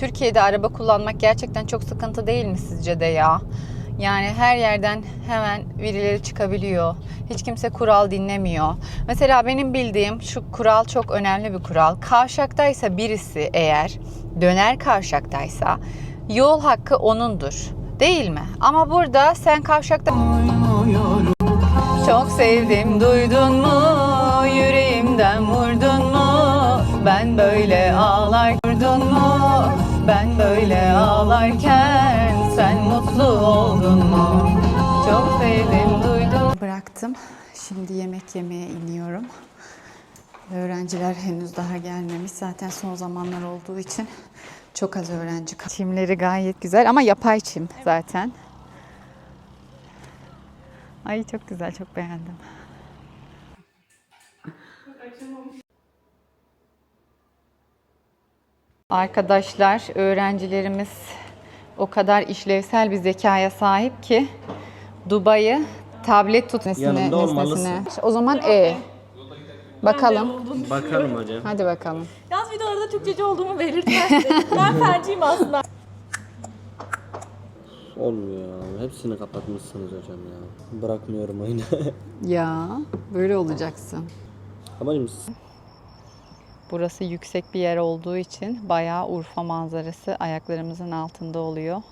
Türkiye'de araba kullanmak gerçekten çok sıkıntı değil mi sizce de ya? Yani her yerden hemen birileri çıkabiliyor. Hiç kimse kural dinlemiyor. Mesela benim bildiğim şu kural çok önemli bir kural. Kavşaktaysa birisi eğer döner kavşaktaysa yol hakkı onundur. Değil mi? Ama burada sen kavşakta çok sevdim duydun mu? Yüreğimden vurdun mu? Ben böyle ağlar vurdun mu? Ben böyle ağlarken sen mutlu oldun mu? Çok sevdim duydum. Bıraktım. Şimdi yemek yemeye iniyorum. Öğrenciler henüz daha gelmemiş. Zaten son zamanlar olduğu için çok az öğrenci. Çimleri gayet güzel ama yapay çim zaten. Ay çok güzel, çok beğendim. Arkadaşlar, öğrencilerimiz o kadar işlevsel bir zekaya sahip ki Dubai'yi tablet tut nesine, Yanında nesnesine. O zaman E. Bakalım. Bakalım hocam. Hadi bakalım. Yalnız videolarda Türkçeci olduğumu belirtmezdim. ben fenciyim aslında. Olmuyor ya. Hepsini kapatmışsınız hocam ya. Bırakmıyorum oyunu. Ya, böyle olacaksın. Amacım Burası yüksek bir yer olduğu için bayağı Urfa manzarası ayaklarımızın altında oluyor.